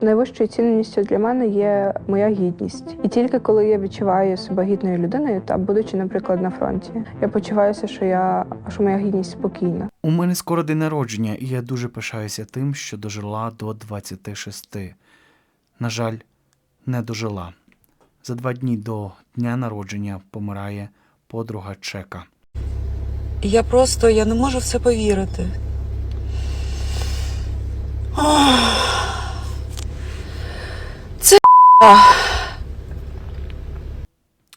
Найвищою цінністю для мене є моя гідність. І тільки коли я відчуваю себе гідною людиною, та будучи, наприклад, на фронті, я почуваюся, що я що моя гідність спокійна. У мене скоро день народження, і я дуже пишаюся тим, що дожила до 26. На жаль, не дожила. За два дні до дня народження помирає подруга Чека. Я просто я не можу в це повірити. Ах. Це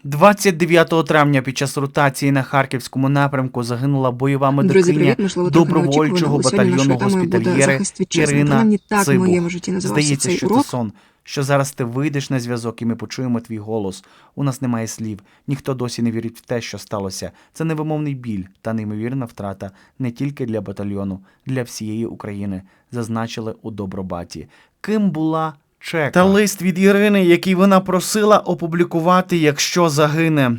29 травня під час ротації на харківському напрямку загинула бойова медикиня добровольчого батальйону госпітальєри. Ірина Цибух. Здається, що це сон. Що зараз ти вийдеш на зв'язок і ми почуємо твій голос. У нас немає слів. Ніхто досі не вірить в те, що сталося. Це невимовний біль та неймовірна втрата не тільки для батальйону, для всієї України. Зазначили у Добробаті. Ким була Чека? Та лист від Ірини, який вона просила опублікувати, якщо загине.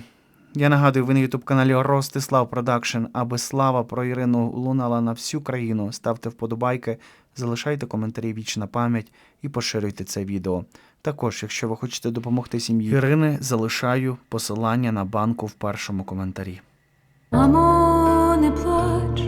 Я нагадую, ви на ютуб каналі Ростислав Продакшн, аби слава про Ірину лунала на всю країну. Ставте вподобайки, залишайте коментарі вічна пам'ять і поширюйте це відео. Також, якщо ви хочете допомогти сім'ї Ірини, залишаю посилання на банку в першому коментарі. Мамо, не плач,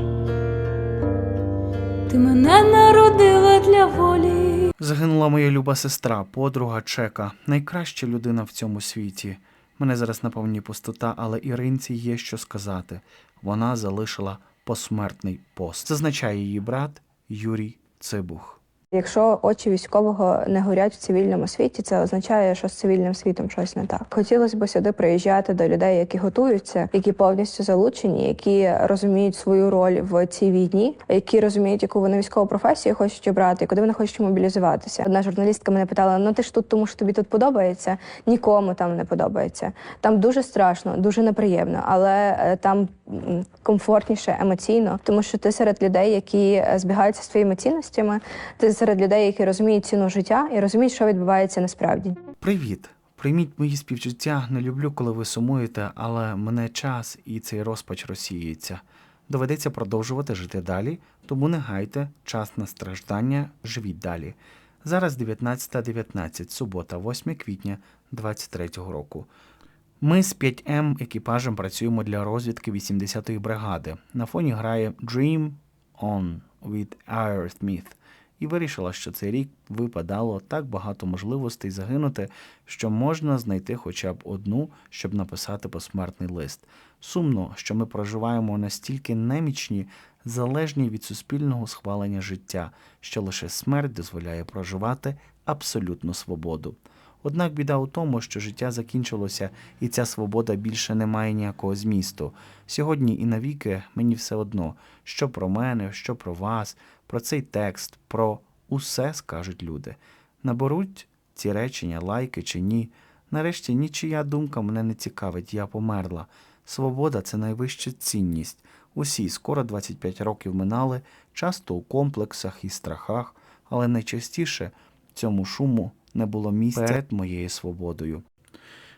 ти мене народила для волі. Загинула моя люба сестра, подруга Чека, найкраща людина в цьому світі. Мене зараз наповні пустота, але Іринці є що сказати. Вона залишила посмертний пост. Зазначає її брат Юрій Цибух. Якщо очі військового не горять в цивільному світі, це означає, що з цивільним світом щось не так. Хотілося б сюди приїжджати до людей, які готуються, які повністю залучені, які розуміють свою роль в цій війні, які розуміють, яку вони військову професію хочуть обрати, куди вони хочуть мобілізуватися. Одна журналістка мене питала: ну ти ж тут, тому що тобі тут подобається? Нікому там не подобається. Там дуже страшно, дуже неприємно, але е, там комфортніше емоційно, тому що ти серед людей, які е, збігаються з твоїми цінностями, ти серед людей, які розуміють ціну життя і розуміють, що відбувається насправді. Привіт! Прийміть мої співчуття. Не люблю, коли ви сумуєте, але мене час і цей розпач розсіюється. Доведеться продовжувати жити далі, тому не гайте час на страждання, живіть далі. Зараз 19.19, субота, 8 квітня 23-го року. Ми з 5М екіпажем працюємо для розвідки 80-ї бригади. На фоні грає Dream On від Aerosmith. І вирішила, що цей рік випадало так багато можливостей загинути, що можна знайти хоча б одну, щоб написати посмертний лист. Сумно, що ми проживаємо настільки немічні, залежні від суспільного схвалення життя, що лише смерть дозволяє проживати абсолютну свободу. Однак біда у тому, що життя закінчилося, і ця свобода більше не має ніякого змісту. Сьогодні і навіки мені все одно, що про мене, що про вас, про цей текст, про усе скажуть люди. Наберуть ці речення, лайки чи ні. Нарешті нічия думка мене не цікавить, я померла. Свобода це найвища цінність. Усі скоро 25 років минали, часто у комплексах і страхах, але найчастіше цьому шуму не було місця перед моєю свободою.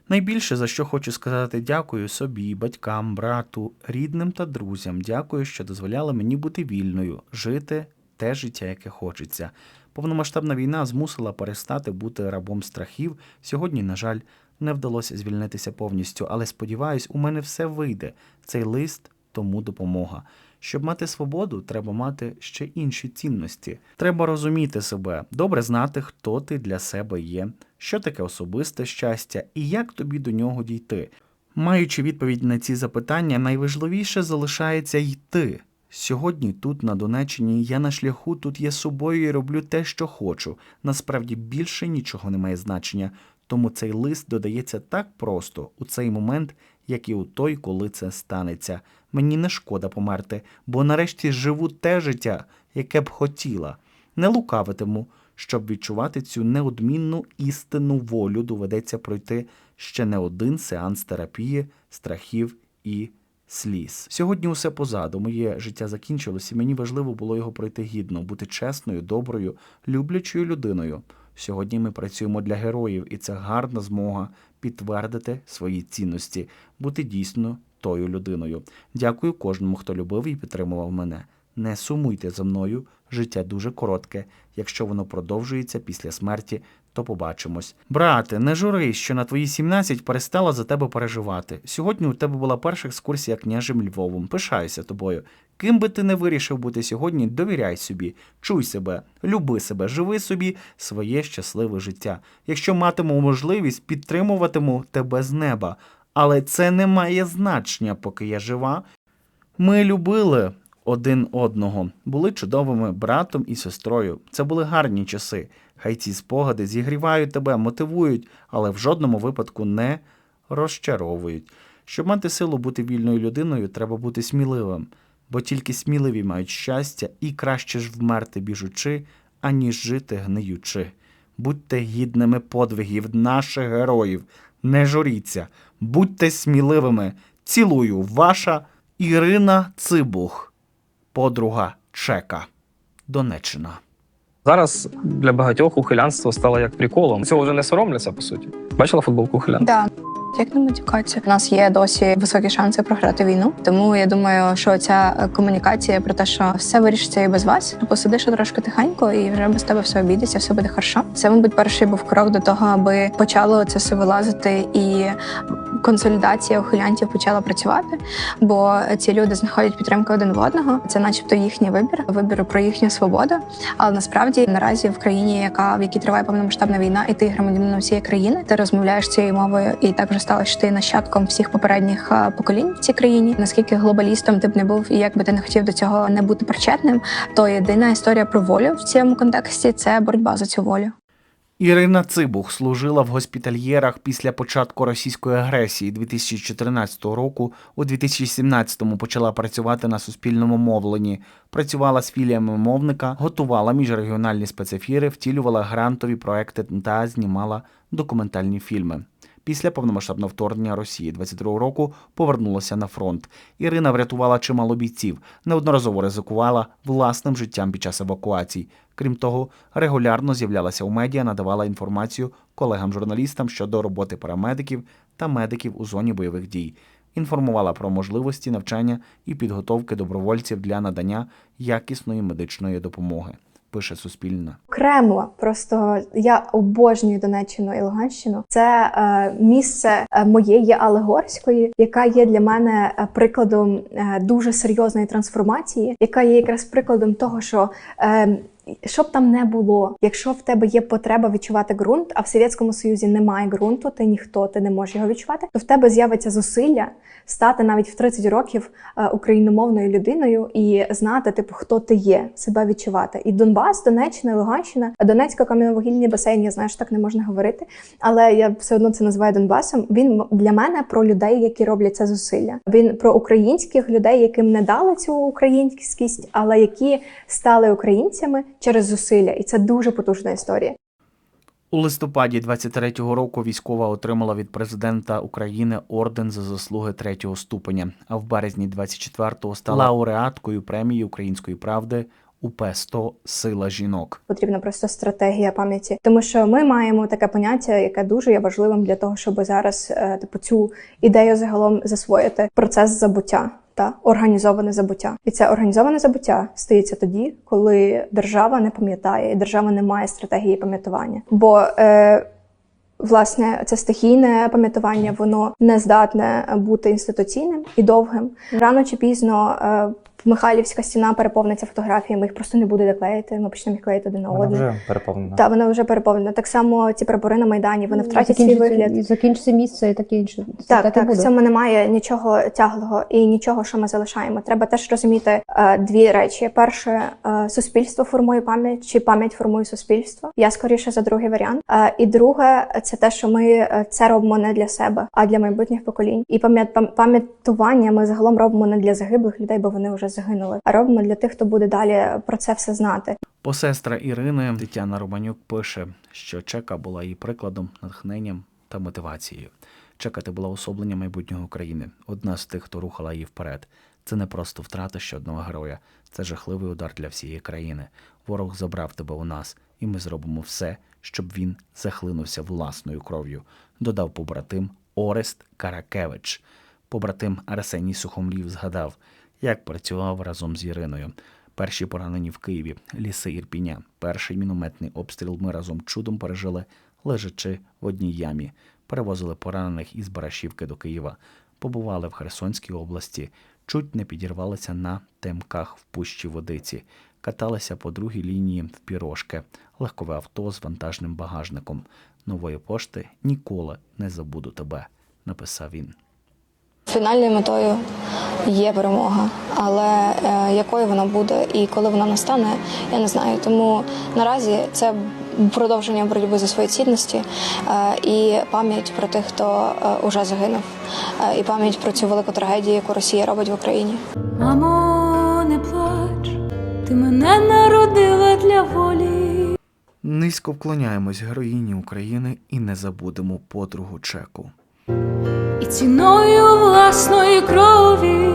Найбільше за що хочу сказати дякую собі, батькам, брату, рідним та друзям. Дякую, що дозволяли мені бути вільною, жити те життя, яке хочеться. Повномасштабна війна змусила перестати бути рабом страхів. Сьогодні, на жаль, не вдалося звільнитися повністю, але сподіваюсь, у мене все вийде. Цей лист тому допомога. Щоб мати свободу, треба мати ще інші цінності. Треба розуміти себе, добре знати, хто ти для себе є, що таке особисте щастя і як тобі до нього дійти. Маючи відповідь на ці запитання, найважливіше залишається йти. Сьогодні тут, на Донеччині, я на шляху тут є собою і роблю те, що хочу. Насправді більше нічого не має значення, тому цей лист додається так просто у цей момент, як і у той, коли це станеться. Мені не шкода померти, бо нарешті живу те життя, яке б хотіла. Не лукавитиму, щоб відчувати цю неодмінну істинну волю, доведеться пройти ще не один сеанс терапії, страхів і сліз. Сьогодні усе позаду. Моє життя закінчилось, і мені важливо було його пройти гідно, бути чесною, доброю, люблячою людиною. Сьогодні ми працюємо для героїв, і це гарна змога підтвердити свої цінності, бути дійсно тою людиною. Дякую кожному, хто любив і підтримував мене. Не сумуйте за мною, Життя дуже коротке. Якщо воно продовжується після смерті, то побачимось. Брате, не журись, що на твої 17 перестала за тебе переживати. Сьогодні у тебе була перша екскурсія княжим Львовом. Пишаюся тобою. Ким би ти не вирішив бути сьогодні, довіряй собі, чуй себе, люби себе, живи собі своє щасливе життя. Якщо матиму можливість, підтримуватиму тебе з неба. Але це не має значення, поки я жива. Ми любили один одного, були чудовими братом і сестрою. Це були гарні часи. Хай ці спогади зігрівають тебе, мотивують, але в жодному випадку не розчаровують. Щоб мати силу бути вільною людиною, треба бути сміливим, бо тільки сміливі мають щастя і краще ж вмерти біжучи, аніж жити гниючи. Будьте гідними подвигів наших героїв, не журіться, будьте сміливими. Цілую, ваша Ірина Цибух, подруга Чека, Донеччина. Зараз для багатьох ухилянство стало як приколом. Цього вже не соромляться, по суті. Бачила футболку ухилян? Да. Як не матюкатися? У нас є досі високі шанси програти війну. Тому я думаю, що ця комунікація про те, що все вирішиться і без вас, посидиш трошки тихенько, і вже без тебе все обійдеться, все буде хорошо. Це, мабуть, перший був крок до того, аби почало це все вилазити і консолідація ухилянтів почала працювати. Бо ці люди знаходять підтримку один в одного. Це, начебто, їхній вибір, вибір про їхню свободу. Але насправді наразі в країні, яка в якій триває повномасштабна війна, і ти громадянином всієї країни, ти розмовляєш цією мовою, і так вже стало, що ти нащадком всіх попередніх поколінь в цій країні. Наскільки глобалістом ти б не був, і як би ти не хотів до цього не бути причетним, то єдина історія про волю в цьому контексті це боротьба за цю волю. Ірина Цибух служила в госпітальєрах після початку російської агресії 2014 року. У 2017-му почала працювати на суспільному мовленні. Працювала з філіями мовника, готувала міжрегіональні спецефіри, втілювала грантові проекти та знімала документальні фільми. Після повномасштабного вторгнення Росії 22 року повернулася на фронт. Ірина врятувала чимало бійців, неодноразово ризикувала власним життям під час евакуацій. Крім того, регулярно з'являлася у медіа, надавала інформацію колегам-журналістам щодо роботи парамедиків та медиків у зоні бойових дій. Інформувала про можливості навчання і підготовки добровольців для надання якісної медичної допомоги. Пише Суспільне. Окремо, просто я обожнюю Донеччину і Луганщину. Це е, місце е, моєї Алегорської, яка є для мене е, прикладом е, дуже серйозної трансформації, яка є якраз прикладом того, що. Е, що б там не було, якщо в тебе є потреба відчувати ґрунт, а в Совєтському Союзі немає ґрунту, ти ніхто, ти не можеш його відчувати, то в тебе з'явиться зусилля стати навіть в 30 років е, україномовною людиною і знати, типу, хто ти є, себе відчувати. І Донбас, Донеччина, Луганщина, Донецька кам'яновугільні басейн, я знаю, що так не можна говорити, але я все одно це називаю Донбасом. Він для мене про людей, які роблять це зусилля. Він про українських людей, яким не дали цю українськість, але які стали українцями через зусилля, і це дуже потужна історія. У листопаді 23-го року військова отримала від президента України орден за заслуги третього ступеня, а в березні 24-го стала лауреаткою премії Української правди УП 100 Сила жінок. Потрібна просто стратегія пам'яті, тому що ми маємо таке поняття, яке дуже є важливим для того, щоб зараз е, типу цю ідею загалом засвоїти процес забуття. Та організоване забуття, і це організоване забуття стається тоді, коли держава не пам'ятає, і держава не має стратегії пам'ятування. Бо е, власне це стихійне пам'ятування, воно не здатне бути інституційним і довгим. Рано чи пізно е, Михайлівська стіна переповниться фотографіями, їх просто не буде де клеїти. Ми почнемо їх клеїти один на Вона один. вже переповнена. Так, вона вже переповнена. Так само ці прапори на майдані вони втратять свій вигляд. Закінчиться місце і таке інше. Так, так, так, в цьому немає нічого тяглого і нічого, що ми залишаємо. Треба теж розуміти е, дві речі: перше, е, суспільство формує пам'ять, чи пам'ять формує суспільство. Я скоріше за другий варіант. Е, і друге, це те, що ми це робимо не для себе, а для майбутніх поколінь. І пам'ят пам- пам'ятування ми загалом робимо не для загиблих людей, бо вони вже загинули, а робимо для тих, хто буде далі про це все знати. Посестра Ірини Тетяна Романюк пише, що Чека була її прикладом, натхненням та мотивацією. Чека ти була особленням майбутнього України, одна з тих, хто рухала її вперед. Це не просто втрата ще одного героя, це жахливий удар для всієї країни. Ворог забрав тебе у нас, і ми зробимо все, щоб він захлинувся власною кров'ю. Додав побратим Орест Каракевич. Побратим Арсеній Сухомлів згадав, як працював разом з Іриною. Перші поранені в Києві, ліси Ірпіня. Перший мінометний обстріл ми разом чудом пережили, лежачи в одній ямі. Перевозили поранених із Барашівки до Києва. Побували в Херсонській області, чуть не підірвалися на темках в пущі водиці, каталися по другій лінії в пірошки, легкове авто з вантажним багажником. Нової пошти ніколи не забуду тебе, написав він. Фінальною метою є перемога, але е, якою вона буде і коли вона настане, я не знаю. Тому наразі це продовження боротьби за свої цінності е, і пам'ять про тих, хто е, уже загинув, е, і пам'ять про цю велику трагедію, яку Росія робить в Україні. Мамо, не плач, ти мене народила для волі. Низько вклоняємось героїні України і не забудемо подругу Чеку. І ціною власної крові.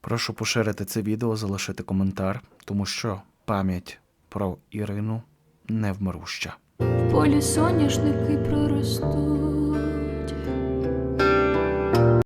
Прошу поширити це відео, залишити коментар, тому що пам'ять про Ірину невмируща. В полі соняшники проростуть.